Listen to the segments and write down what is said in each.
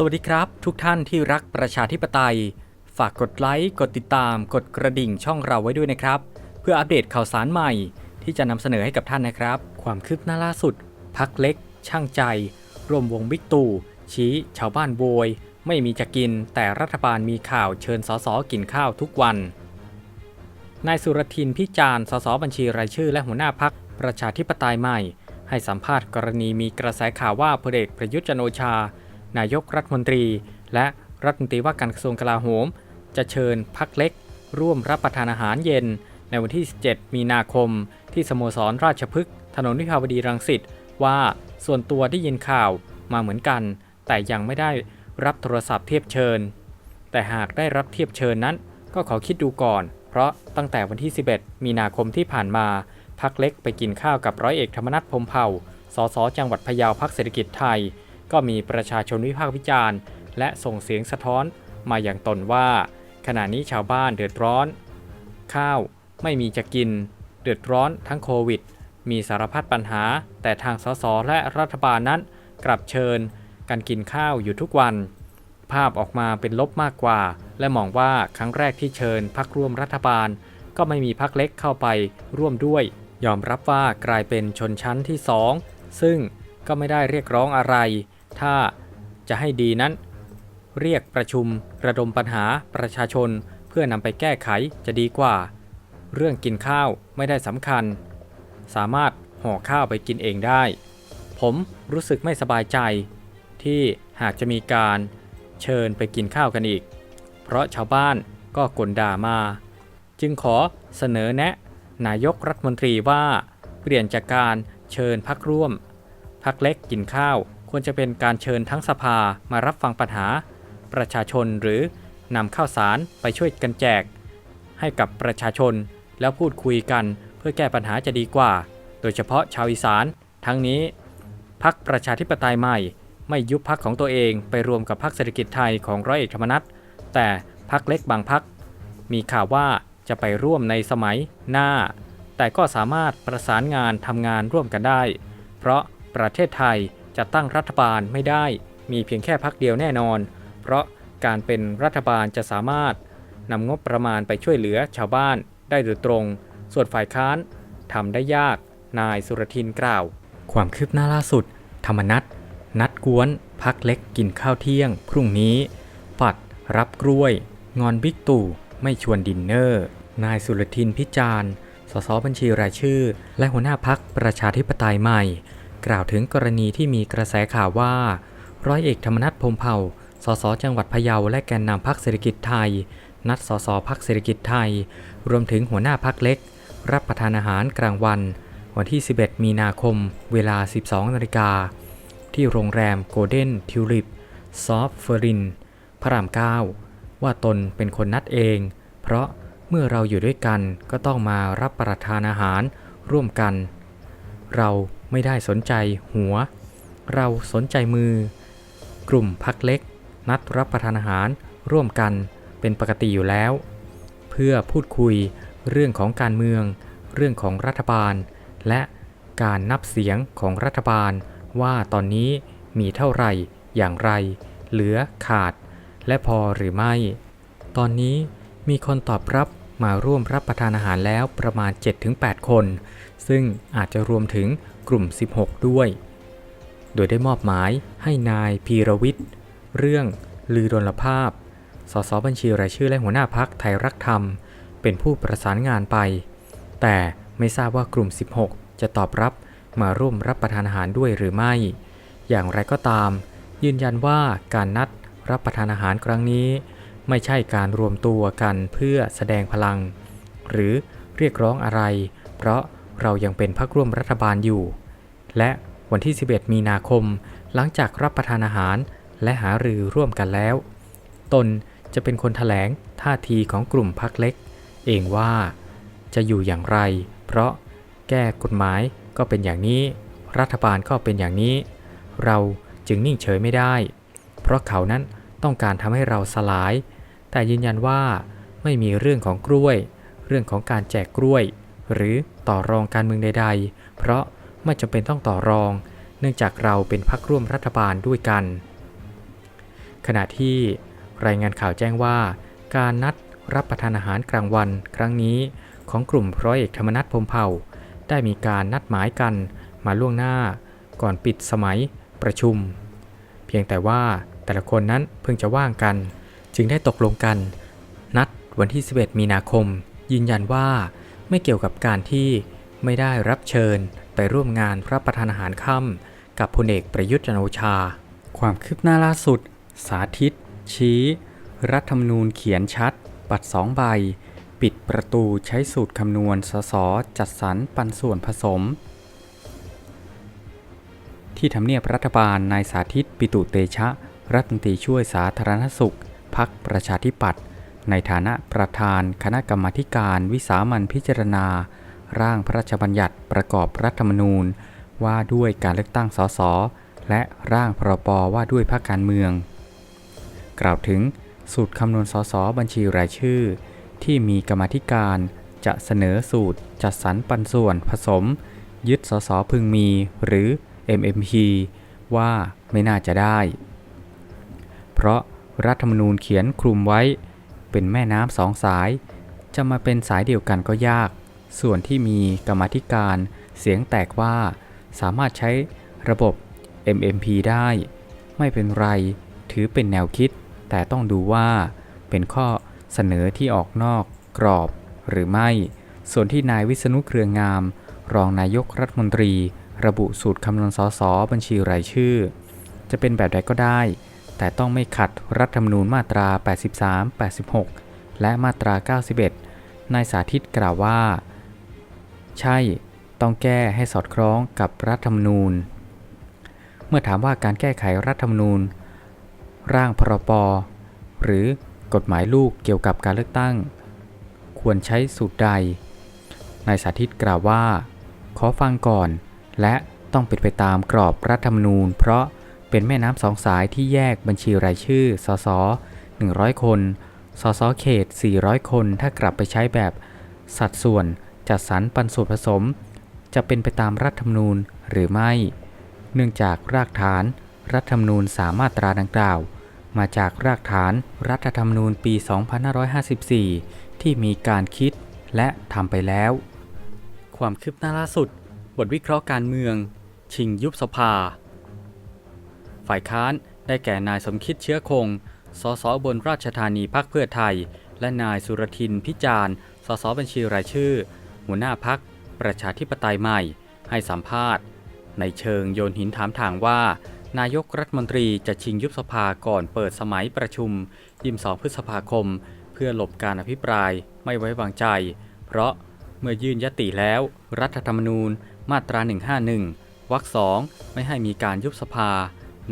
สวัสดีครับ ทุกท่านที่รักประชาธิปไตย ฝากกดไลค์กดติดตาม กดกระดิ่งช่องเราไว้ด้วยนะครับ เพื่ออัปเดตข่าวสารใหม่ ที่จะนำเสนอให้กับท่านนะครับ ความคืบหน้าล่าสุด พักเล็ก ช่างใจ รวมวงบิ๊กตู่ชี้ชาวบ้านโวย ไม่มีจะกิน แต่รัฐบาลมีข่าวเชิญสสกินข้าวทุกวันนายสุรทินพิจารณ์สสบัญชีรายชื่อ และหัวหน้าพักประชาธิปไตยใหม่ ให้สัมภาษณ์กรณีมีกระแสข่าวว่าพลเอกประยุทธ์จันโอชา นายกรัฐมนตรี และรัฐมนตรีว่าการกระทรวงกลาโหม จะเชิญพักเล็ก ร่วมรับประทานอาหารเย็น ในวันที่ 17 มีนาคม ที่สโมสรราชพฤกษ์ถนนวิภาวดีรังสิตว่าส่วนตัวได้ยินข่าวมาเหมือนกัน แต่ยังไม่ได้รับโทรศัพท์เทียบเชิญ แต่หากได้รับเทียบเชิญนั้น ก็ขอคิดดูก่อน เพราะตั้งแต่วันที่ 11 มีนาคมที่ผ่านมาพักเล็กไปกินข้าวกับร้อยเอกธรรมนัฐพมเผ่าสสจังหวัดพะเยาพักเศรษฐกิจไทย ก็มีประชาชนวิพากษ์วิจารณ์ และส่งเสียงสะท้อนมาอย่างตนว่า ขณะนี้ชาวบ้านเดือดร้อน ข้าวไม่มีจะกิน เดือดร้อนทั้งโควิด มีสารพัดปัญหา แต่ทางสสและรัฐบาลนั้น กลับเชิญกันกินข้าวอยู่ทุกวัน ภาพออกมาเป็นลบมากกว่า และมองว่าครั้งแรกที่เชิญพักร่วมรัฐบาล ก็ไม่มีพักเล็กเข้าไปร่วมด้วย ยอมรับว่ากลายเป็นชนชั้นที่สองซึ่งก็ไม่ได้เรียกร้องอะไร ถ้าจะให้ดีนั้น เรียกประชุมระดมปัญหาประชาชนเพื่อนำไปแก้ไขจะดีกว่า เรื่องกินข้าวไม่ได้สำคัญ สามารถห่อข้าวไปกินเองได้ ผมรู้สึกไม่สบายใจ ที่หากจะมีการเชิญไปกินข้าวกันอีก เพราะชาวบ้านก็กลด่ามา จึงขอเสนอแนะ นายกรัฐมนตรีว่า เปลี่ยนจากการเชิญพักร่วม พักเล็กกินข้าว ควรจะเป็นการเชิญทั้งสภามารับฟังปัญหา ประชาชนหรือนำข้าวสารไปช่วยกันแจก ให้กับประชาชนแล้วพูดคุยกันเพื่อแก้ปัญหาจะดีกว่า โดยเฉพาะชาวอีสาน ทั้งนี้พักประชาธิปไตยใหม่ ไม่ยุบพักของตัวเองไปรวมกับพักเศรษฐกิจไทยของร้อยเอกธรรมนัฐแต่พักเล็กบางพัก มีข่าวว่าจะไปร่วมในสมัยหน้า แต่ก็สามารถประสานงานทำงานร่วมกันได้ เพราะประเทศไทย จะตั้งรัฐบาลไม่ได้ มีเพียงแค่พักเดียวแน่นอน เพราะการเป็นรัฐบาลจะสามารถนำงบประมาณไปช่วยเหลือชาวบ้านได้โดยตรง ส่วนฝ่ายค้านทำได้ยาก นายสุรทินกล่าว ความคืบหน้าล่าสุด ธรรมนัตนัดกวนพักเล็กกินข้าวเที่ยง พรุ่งนี้ ปัด รับกล้วย งอนบิ๊กตู่ ไม่ชวนดินเนอร์ นายสุรทินพิจารณ์สสบัญชีรายชื่อ และหัวหน้าพักประชาธิปไตยใหม่ กล่าวถึงกรณีที่มีกระแสข่าวว่า ร้อยเอกธรรมนัฐพมเผ่า สสจังหวัดพะเยาและแกนนำพักเศรษฐกิจไทย นัดสสพักเศรษฐกิจไทย รวมถึงหัวหน้าพักเล็ก รับประทานอาหารกลางวัน วันที่ 11 มีนาคม เวลา 12 นาฬิกา ที่โรงแรมโกลเด้นทิวลิป ซอฟเฟอริน พระราม9ว่าตนเป็นคนนัดเอง เพราะเมื่อเราอยู่ด้วยกันก็ต้องมารับประทานอาหารร่วมกัน เรา ไม่ได้สนใจหัว เราสนใจมือ กลุ่มพักเล็ก นัดรับประทานอาหารร่วมกันเป็นปกติอยู่แล้ว เพื่อพูดคุยเรื่องของการเมือง เรื่องของรัฐบาล และการนับเสียงของรัฐบาล ว่าตอนนี้มีเท่าไหร่อย่างไร เหลือขาด และพอหรือไม่ ตอนนี้มีคนตอบรับ มาร่วมรับประทานอาหารแล้วประมาณ 7-8 คน ซึ่งอาจจะรวมถึงกลุ่ม 16 ด้วย โดยได้มอบหมายให้นายพีรวิทย์ เรื่องลือดลภาพ สสบัญชีรายชื่อและหัวหน้าพักไทยรักธรรม เป็นผู้ประสานงานไป แต่ไม่ทราบว่ากลุ่ม 16 จะตอบรับมาร่วมรับประทานอาหารด้วยหรือไม่ อย่างไรก็ตาม ยืนยันว่าการนัดรับประทานอาหารครั้งนี้ ไม่ใช่การรวมตัวกันเพื่อแสดงพลัง หรือเรียกร้องอะไร เพราะเรายังเป็นพรรคร่วมรัฐบาลอยู่ และวันที่ 11 มีนาคม หลังจากรับประทานอาหารและหารือร่วมกันแล้ว ตนจะเป็นคนถแถลงท่าทีของกลุ่มพักเล็ก เองว่าจะอยู่อย่างไร เพราะแก้กฎหมายก็เป็นอย่างนี้ รัฐบาลก็เป็นอย่างนี้ เราจึงนิ่งเฉยไม่ได้ เพราะเขานั้นต้องการทำให้เราสลาย แต่ยืนยันว่าไม่มีเรื่องของกล้วย เรื่องของการแจกกล้วย หรือต่อรองการเมืองใด ๆ เพราะไม่จำเป็นต้องต่อรอง เนื่องจากเราเป็นพรรคร่วมรัฐบาลด้วยกัน ขณะที่รายงานข่าวแจ้งว่า การนัดรับประทานอาหารกลางวันครั้งนี้ของกลุ่มร้อยเอกธรรมนัฐพรมเผ่า ได้มีการนัดหมายกันมาล่วงหน้า ก่อนปิดสมัยประชุม เพียงแต่ว่าแต่ละคนนั้นเพิ่งจะว่างกัน จึงได้ตกลงกัน นัดวันที่ 11 มีนาคม ยืนยันว่าไม่เกี่ยวกับการที่ไม่ได้รับเชิญไปร่วมงานพรับประทานอาหารค่ำกับพลเอกประยุทธ์จันโอชา ความคืบหน้าล่าสุด สาธิต ชี้ รัฐธรรมนูญเขียนชัดบัตรสองใบ ปิดประตูใช้สูตรคำนวณสสจัดสรรปันส่วนผสม ที่ทำเนียบรัฐบาลนายสาธิตปิตุเตชะ รัฐมนตรีช่วยสาธารณสุข พักประชาธิปัตย์ในฐานะประธานคณะกรรมาการวิสามันพิจารณา ร่างพระราชบัญญัติประกอบรัฐธรรมนูญ ว่าด้วยการเลือกตั้งสสและร่างพรบว่าด้วยพรรคการเมือง กล่าวถึงสูตรคำนวณสสบัญชีรายชื่อ ที่มีกรรมธิการจะเสนอสูตรจัดสรรปันส่วนผสม ยึดสสพึงมีหรือ MMP ว่าไม่น่าจะได้ เพราะ รัฐธรรมนูญเขียนคลุมไว้ เป็นแม่น้ำสองสาย จะมาเป็นสายเดียวกันก็ยาก ส่วนที่มีกรรมธิการเสียงแตกว่า สามารถใช้ระบบ MMP ได้ ไม่เป็นไรถือเป็นแนวคิด แต่ต้องดูว่าเป็นข้อเสนอที่ออกนอกกรอบหรือไม่ ส่วนที่นายวิษณุเครืองาม รองนายกรัฐมนตรี ระบุสูตรคำนวณสสบัญชีรายชื่อ จะเป็นแบบใดก็ได้ แต่ต้องไม่ขัดรัฐธรรมนูญมาตรา 83 86 และมาตรา 91 นายสาธิตกล่าวว่า ใช่ ต้องแก้ให้สอดคล้องกับรัฐธรรมนูญ เมื่อถามว่าการแก้ไขรัฐธรรมนูญ ร่างพรปหรือกฎหมายลูกเกี่ยวกับการเลือกตั้ง ควรใช้สูตรใด นายสาธิตกล่าวว่า ขอฟังก่อน และต้องเป็นไปตามกรอบรัฐธรรมนูญ เพราะ เป็นแม่น้ำสองสายที่แยกบัญชีรายชื่อ สส 100 คน สส เขต 400 คน ถ้ากลับไปใช้แบบ สัดส่วนจัดสรรปันส่วนผสม จะเป็นไปตามรัฐธรรมนูญหรือไม่ เนื่องจากรากฐาน รัฐธรรมนูญสามมาตราดังกล่าว มาจากรากฐานรัฐธรรมนูญปี 2554 ที่มีการคิดและทำไปแล้ว ความคืบหน้าล่าสุด บทวิเคราะห์การเมือง ชิงยุบสภา ฝ่ายค้านได้แก่นายสมคิดเชื้อคง สสบนราชธานีพักเพื่อไทย และนายสุรทินพิจารณ์ สสบัญชีรายชื่อ หัวหน้าพักประชาธิปไตยใหม่ ให้สัมภาษณ์ ในเชิงโยนหินถามทางว่า นายกรัฐมนตรีจะชิงยุบสภาก่อนเปิดสมัยประชุมยิมสองพฤษภาคม เพื่อหลบการอภิปรายไม่ไว้วางใจ เพราะเมื่อยื่นยติแล้ว รัฐธรรมนูญ มาตรา 151 วรรคสองไม่ให้มีการยุบสภา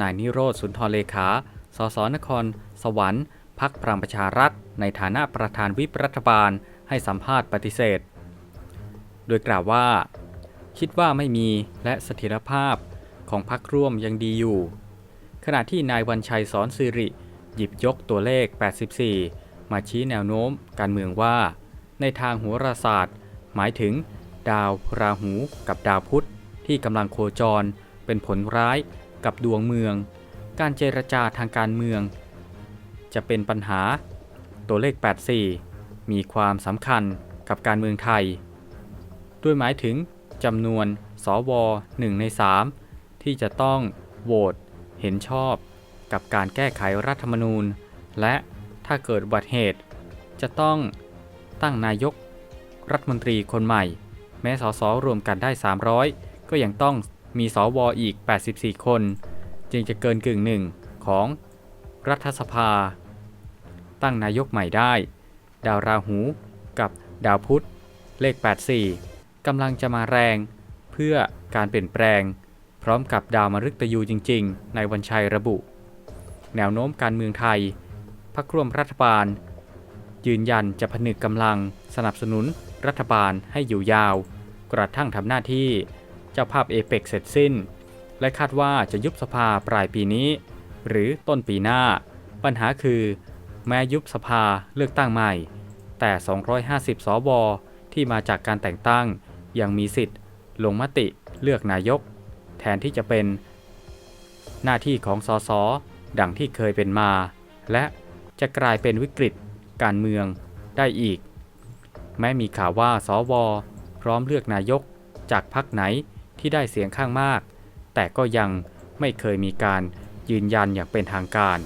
นายนิโรธสุนทรเลขา สสนคร สวรรค์พักพลังประชารัฐ ในฐานะประธานวิปรัฐบาลให้สัมภาษณ์ปฏิเสธ โดยกล่าวว่า คิดว่าไม่มีและเสถียรภาพของพักร่วมยังดีอยู่ ขณะที่นายวันชัยสอนสิริ หยิบยกตัวเลข 84 มาชี้แนวโน้มการเมืองว่า ในทางโหัวราศาสตร์ หมายถึง ดาวราหูกับดาวพุธที่กำลังโคจรเป็นผลร้าย กับดวงเมือง การเจรจาทางการเมือง จะเป็นปัญหา ตัวเลข 84 มีความสำคัญกับการเมืองไทย ด้วยหมายถึงจำนวนสว1ใน 3 ที่จะต้องโหวตเห็นชอบกับการแก้ไขรัฐธรรมนูญ และถ้าเกิดอุบัติเหตุ จะต้องตั้งนายกรัฐมนตรีคนใหม่ แม้สสรวมกันได้ 300 ก็ยังต้อง มีสวอีก 84 คน จึงจะเกินกึ่งหนึ่งของรัฐสภา ตั้งนายกใหม่ได้ ดาวราหูกับดาวพุธ เลข 84 กำลังจะมาแรงเพื่อการเปลี่ยนแปลง พร้อมกับดาวมฤตยูจริง ๆ ในวันชัยระบุ แนวโน้มการเมืองไทยพักร่วมรัฐบาล ยืนยันจะผนึกกำลังสนับสนุนรัฐบาลให้อยู่ยาว กระทั่งทำหน้าที่ เจ้าภาพเอเปกเสร็จสิ้น และคาดว่าจะยุบสภาปลายปีนี้ หรือต้นปีหน้า ปัญหาคือ แม้ยุบสภาเลือกตั้งใหม่ แต่ 250 สวที่มาจากการแต่งตั้งยังมีสิทธิ์ ลงมติเลือกนายก แทนที่จะเป็น หน้าที่ของสสดังที่เคยเป็นมา และจะกลายเป็นวิกฤตการเมืองได้อีก แม้มีข่าวว่าสวพร้อมเลือกนายกจากพรรคไหน ที่ได้เสียงข้างมาก แต่ก็ยังไม่เคยมีการยืนยันอย่างเป็นทางการ